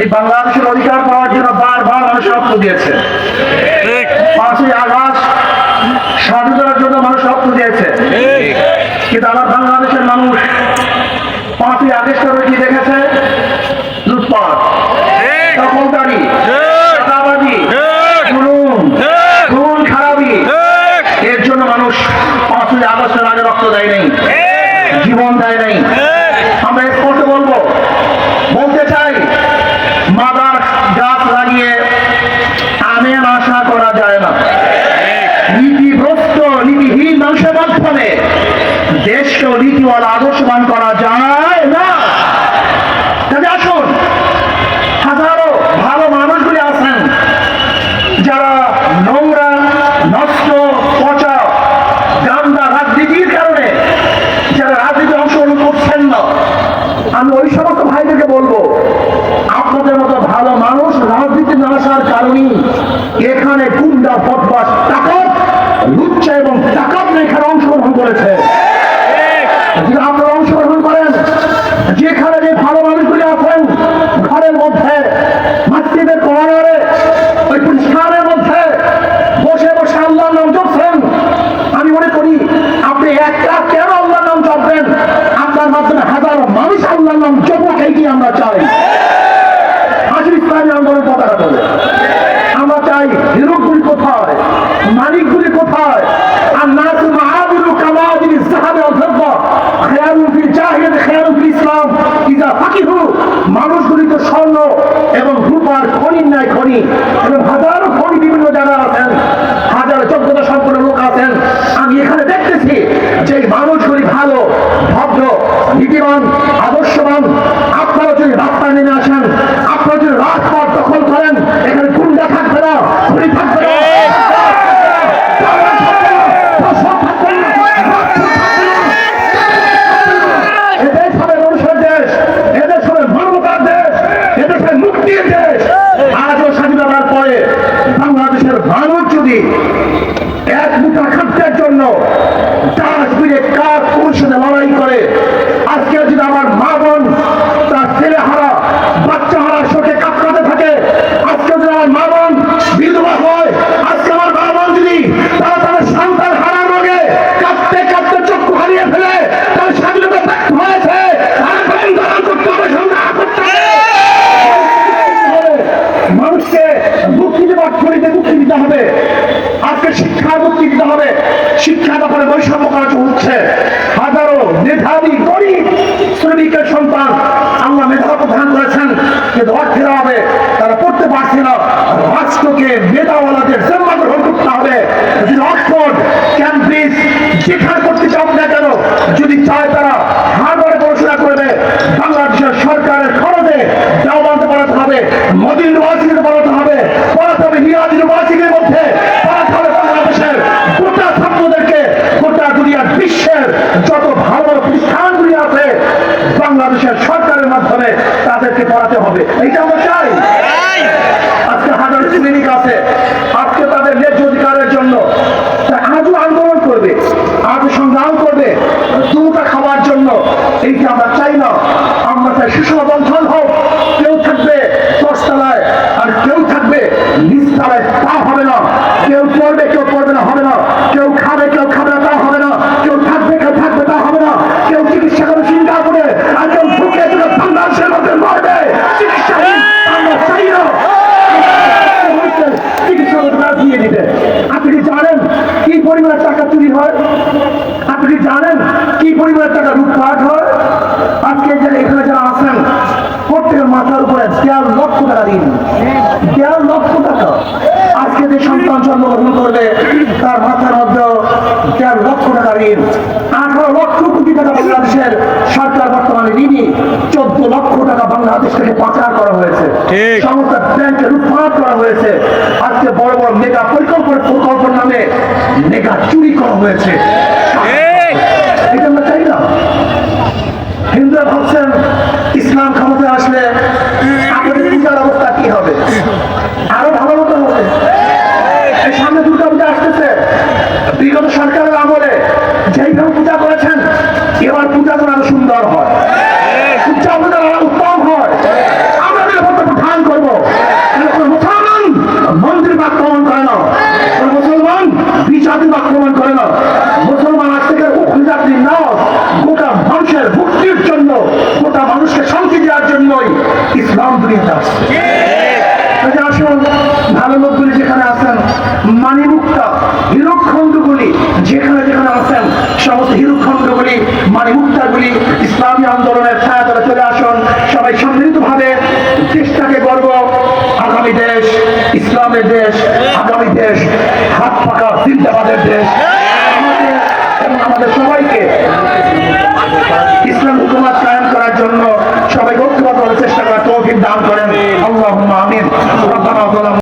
এই বাংলাদেশের অধিকার পাওয়ার জন্য বারবার মানুষ রক্ত দিয়েছে। পাঁচই আগস্ট স্বাধীনতার জন্য মানুষ রক্ত দিয়েছে। কিন্তু আমার বাংলাদেশের মানুষ পাঁচই আগস্টের কি দেখেছে? লুটপাট। দখলদারি। চাঁদাবাজি। জুলুম খুন। খারাপি। এর জন্য মানুষ পাঁচই আগস্টের আগে রক্ত দেয় নাই। জীবন দেয় নাই। আমরা স্পষ্ট বলব। বলতে চাই মাদার গাছ লাগিয়ে আমের আশা করা যায় না। নীতিগ্রস্ত নীতিহীন মানুষের মাধ্যমে দেশকে নীতিওয়ালা আদর্শবান করা যায় না কাজে আসুন হাজারো ভালো মানুষগুলি আছেন যারা নোংরা নষ্ট পচা গান্দা রাজনীতির কারণে যারা রাজনীতি অংশগ্রহণ করছেন না আমি ওই সমস্ত ভাইদেরকে বলব আপনাদের মতো ভালো মানুষ রাজনীতি না আসার কারণেই এখানে গুন্ডা বদমাস টাকাত লুচ্চা এবং টাকাত এখানে অংশগ্রহণ করেছে। আপনারা অংশগ্রহণ করেন, যেখানে যে ভালো মানুষগুলি আছেন, ঘরের মধ্যে মাতৃদের কর্নারে, ওই পরিষ্কারের মধ্যে বসে বসে আল্লাহর নাম জপছেন। আমি মনে করি, আপনি একটা কেন আল্লাহর নাম জপবেন? আপনার মাধ্যমে হাজারো মানুষ আল্লাহর নাম জপুক এইটি আমরা চাই? হাজির ইসলামী আন্দোলন পতাকা বলে আমরা চাই হিরোগুলি কোথায় মালিকগুলি কোথায় আর নাচ মাহাদিরু কামাদির সাহাবে অধ্যক্ষ খেয়ালু ফিল জাহিদ খেয়ালু ফিল ইসলাম ইজা ফাকিহু মানুষগুলি তো স্বর্ণ এবং রূপার খনির ন্যায় খনি এবং হাজারো খনি বিভিন্ন জায়গায় আছেন হাজার যোগ্যতা সম্পন্ন লোক আছেন আমি এখানে দেখতেছি যে এই মানুষগুলি ভালো ভদ্র নীতিবান আদর্শবান আপনারা যদি রাস্তায় নেমে আসেন আপনারা যদি রাজপথ দখল করেন এখানে গুন্ডা থাকবে না পুলিশ থাকবে না দালাল থাকবে না, প্রশাসন থাকবে না, রাষ্ট্র থাকবে না। এদেশ হবে মানুষের দেশ এদেশ হবে মানবতার দেশ এদেশ হবে মুক্তির দেশ আজও স্বাধীনতার পরে বাংলাদেশের মানুষ যদি এক জন্য দাস মিলে কাজ কোন সাথে লড়াই করে আজকে যদি আমার মা বোন তার ছেলে হারা বাচ্চা হারা শোকে কাঁপতে থাকে আজকে যদি আমার মা বোন বিধবা হয় আজকে আমার মা বোন যদি তারা তাদের সন্তান হারার রোগে কাঁপতে কাঁপতে চক্ষু হারিয়ে ফেলে তার স্বাধীনতা ব্যক্ত হয়েছে আর আন্দোলন করতে হবে সংগ্রাম করতে হবে মানুষকে মুক্তি দেওয়ার শরীরে মুক্তি দিতে হবে আজকে শিক্ষার মুক্তি দিতে হবে শিক্ষার ব্যাপারে বৈষম্য করা হচ্ছে হাজারো মেধাবী গরিব, শ্রমিকের সন্তান। আল্লাহ মেধা প্রদান করেছেন কিন্তু অর্থের হবে, তারা পড়তে পারছে না। রাষ্ট্রকে মেধাওয়ালাদের জন্ম গ্রহণ করতে হবে। অক্সফোর্ড ক্যাম্ব্রিজ যেখানে করতে চাপ না কেন, যদি চায় তারা হার্ভার্ডে পড়াশোনা করবে, বাংলাদেশের সরকারের খরচে দেওয়ালতে পড়াতে হবে। মোদী বাংলাদেশের সরকারের মাধ্যমে তাদেরকে পড়াতে হবে। এইটা আমরা চাই। আজকে হাজার ক্লিনিক আছে। আজকে তাদের ন্যায্য অধিকারের জন্য আজও আন্দোলন করবে আজও সংগ্রাম করবে দুটা খাওয়ার জন্য এইটা আমরা চাই না। আমরা চাই শিশু বন্ধন পরিমাণের হয়। আজকে যে এখানে যারা আছেন প্রত্যেকের মাথার উপরে দেড় লক্ষ টাকা ঋণ দেড় লক্ষ টাকা। আজকে যে সন্তান জন্মগ্রহণ করবে তার মাথার মধ্যে দেড় লক্ষ টাকা ঋণ। আঠারো লক্ষ কোটি টাকা বাংলাদেশের সরকার বর্তমানে ঋণী। চোদ্দ লক্ষ টাকা বাংলাদেশ থেকে পাচার করা হয়েছে সমস্ত ব্যাংকে লুটপাট করা হয়েছে। আজকে বড় বড় মেগা পরিকল্পনা প্রকল্পের নামে মেগা চুরি করা হয়েছে। করেছেন এবার পূজা যেন আরও সুন্দর হয়। উত্তম হয়। মুক্তির জন্য, গোটা মানুষকে শান্তি দেওয়ার জন্যই ইসলাম দুনিয়াতে আসছে। আসুন, ভালো লোকগুলি যেখানে আছেন, মানিমুক্তা হিরক খণ্ডগুলি যেখানে যেখানে আছেন, সমস্ত হিরোখণ্ডগুলি মানিমুক্তাগুলি ইসলামী আন্দোলনের